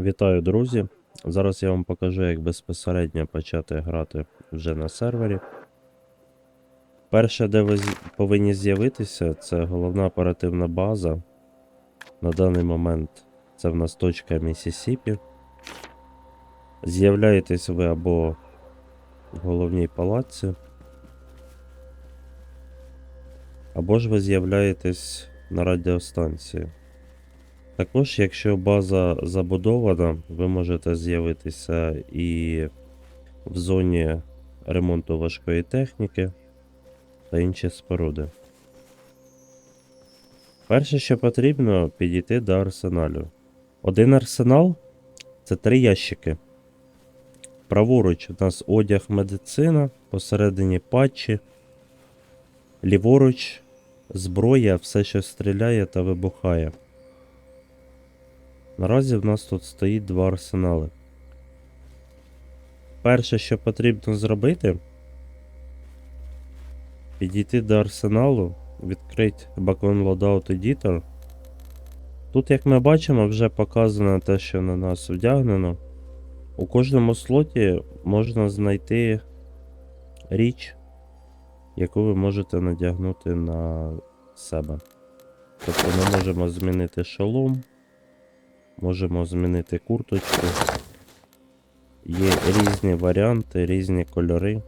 Вітаю, друзі! Зараз я вам покажу, як безпосередньо почати грати вже на сервері. Перше, де ви повинні з'явитися, це головна оперативна база. На даний момент це в нас точка Місісіпі. З'являєтесь ви або в головній палаці, або ж ви з'являєтесь на радіостанції. Також, якщо база забудована, ви можете з'явитися і в зоні ремонту важкої техніки та інші споруди. Перше, що потрібно, підійти до арсеналю. Один арсенал це три ящики. Праворуч у нас одяг медицина, посередині патчі, ліворуч зброя, все, що стріляє та вибухає. Наразі в нас тут стоїть два арсенали. Перше, що потрібно зробити, підійти до арсеналу, відкрити Bacon Loadout Editor. Тут, як ми бачимо, вже показано те, що на нас вдягнено. У кожному слоті можна знайти річ, яку ви можете надягнути на себе. Тобто ми можемо змінити шолом. Можемо змінити курточку. Є різні варіанти, різні кольори.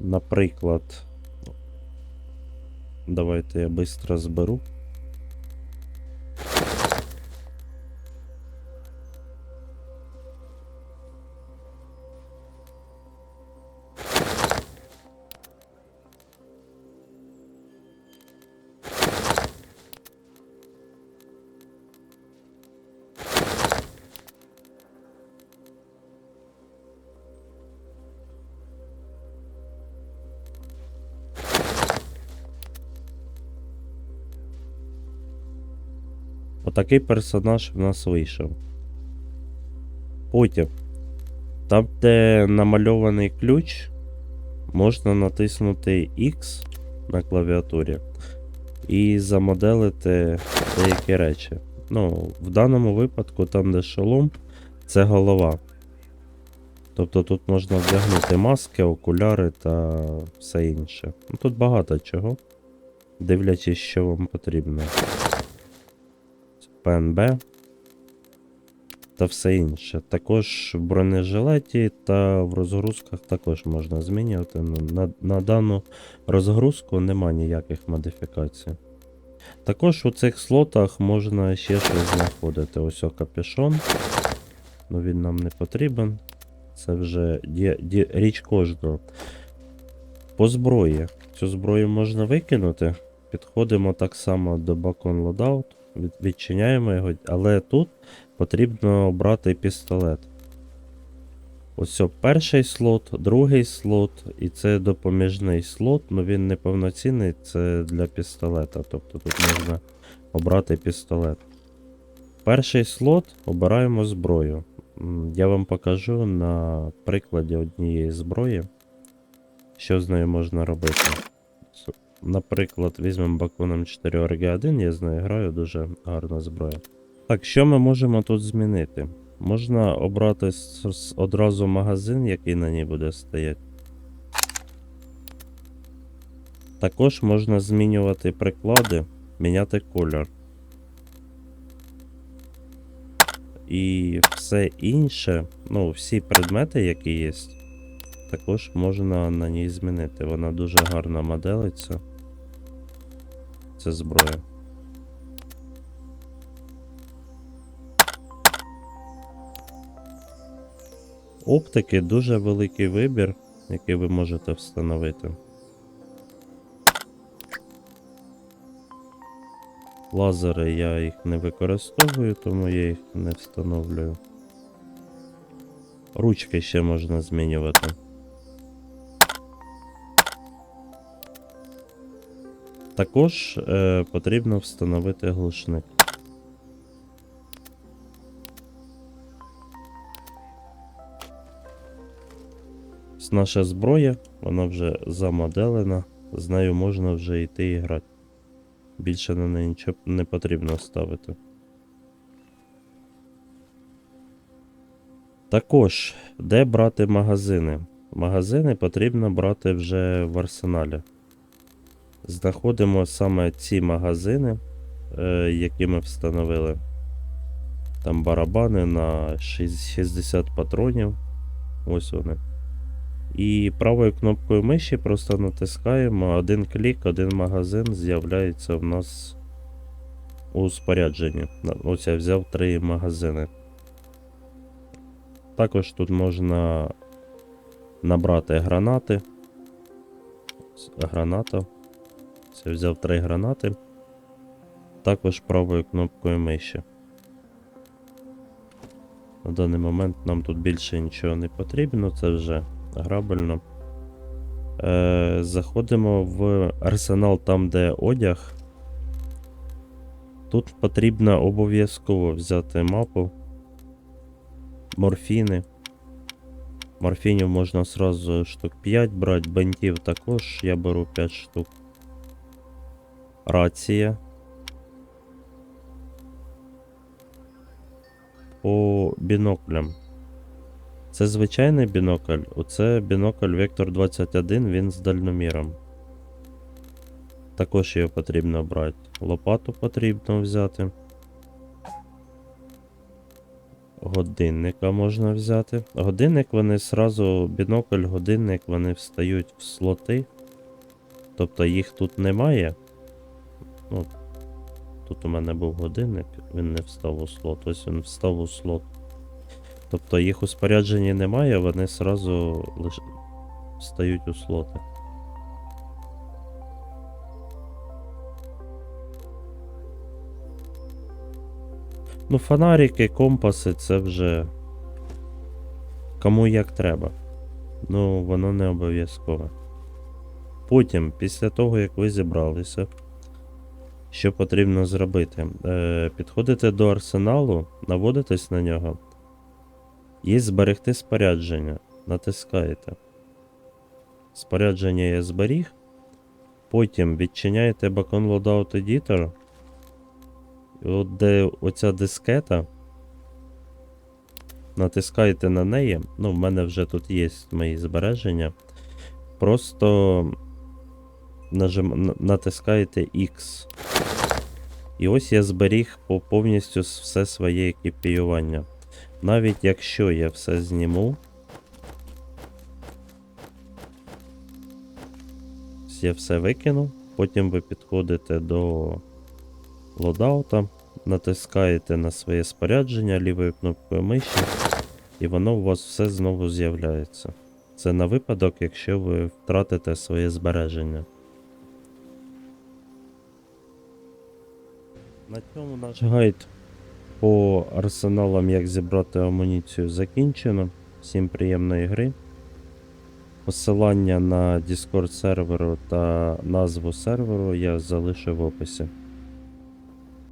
Наприклад, давайте я швидко зберу. Отакий персонаж в нас вийшов. Потім, там, де намальований ключ, можна натиснути X на клавіатурі і замоделити деякі речі. Ну, в даному випадку, там, де шолом, це голова. Тобто тут можна вдягнути маски, окуляри та все інше. Ну, тут багато чого, дивлячись, що вам потрібно. ПНБ та все інше. Також в бронежилеті та в розгрузках також можна змінювати. Ну, На, на дану розгрузку нема ніяких модифікацій. Також у цих слотах можна ще щось знаходити. Ось о капюшон. Ну він нам не потрібен. Це вже ді, ді, річ кожного. По зброї. Цю зброю можна викинути. Підходимо так само до Bacon Loadout, відчиняємо його, але тут потрібно обрати пістолет. Ось перший слот, другий слот, і це допоміжний слот, але він не повноцінний, це для пістолета. Тобто тут можна обрати пістолет. Перший слот обираємо зброю. Я вам покажу на прикладі однієї зброї, що з нею можна робити. Наприклад, візьмемо баконом 4 RG1, я з нею граю, дуже гарна зброя. Так, що ми можемо тут змінити? Можна обрати одразу магазин, який на ній буде стояти. Також можна змінювати приклади, міняти колір. І все інше, ну, всі предмети, які є, також можна на ній змінити. Вона дуже гарно моделиться. Це зброя. Оптики дуже великий вибір, який ви можете встановити. Лазери я їх не використовую, тому я їх не встановлюю. Ручки ще можна змінювати. Також е, потрібно встановити глушник. Наша зброя, вона вже замоделена, з нею можна вже йти і грати. Більше на неї нічого не потрібно ставити. Також, де брати магазини? Магазини потрібно брати вже в арсеналі. Знаходимо саме ці магазини, е, які ми встановили. Там барабани на 60 патронів. Ось вони. І правою кнопкою миші просто натискаємо один клік, один магазин з'являється в нас у спорядженні. Ось я взяв три магазини. Також тут можна набрати гранати. Граната. Я взяв три гранати. Також правою кнопкою миші. На даний момент нам тут більше нічого не потрібно, це вже грабельно. Е, заходимо в арсенал там, де одяг. Тут потрібно обов'язково взяти мапу. Морфіни. Морфінів можна сразу штук 5 брати, бентів також я беру 5 штук. Рація. По біноклям. Це звичайний бінокль. Оце бінокль Vector 21, він з дальноміром. Також його потрібно брати. Лопату потрібно взяти. Годинника можна взяти. Годинник вони сразу, бінокль, годинник, вони встають в слоти. Тобто їх тут немає. Ну, тут у мене був годинник, він не встав у слот. Ось він встав у слот. Тобто їх у спорядженні немає, вони сразу лиш... встають у слоти. Ну, фонарики, компаси це вже кому як треба. Ну, воно не обов'язкове. Потім, після того, як ви зібралися, що потрібно зробити? Е, підходите до арсеналу, наводитесь на нього. І зберегти спорядження. Натискаєте. Спорядження я зберіг. Потім відчиняєте Bacon Loadout Editor. От де оця дискета. Натискаєте на неї. Ну, в мене вже тут є мої збереження. Просто нажим... натискаєте X. І ось я зберіг повністю все своє екіпіювання. Навіть якщо я все зніму. Я все викину. Потім ви підходите до лодаута, натискаєте на своє спорядження лівою кнопкою миші, і воно у вас все знову з'являється. Це на випадок, якщо ви втратите своє збереження. На цьому наш гайд по арсеналам, як зібрати амуніцію, закінчено. Всім приємної гри. Посилання на Discord серверу та назву серверу я залишу в описі.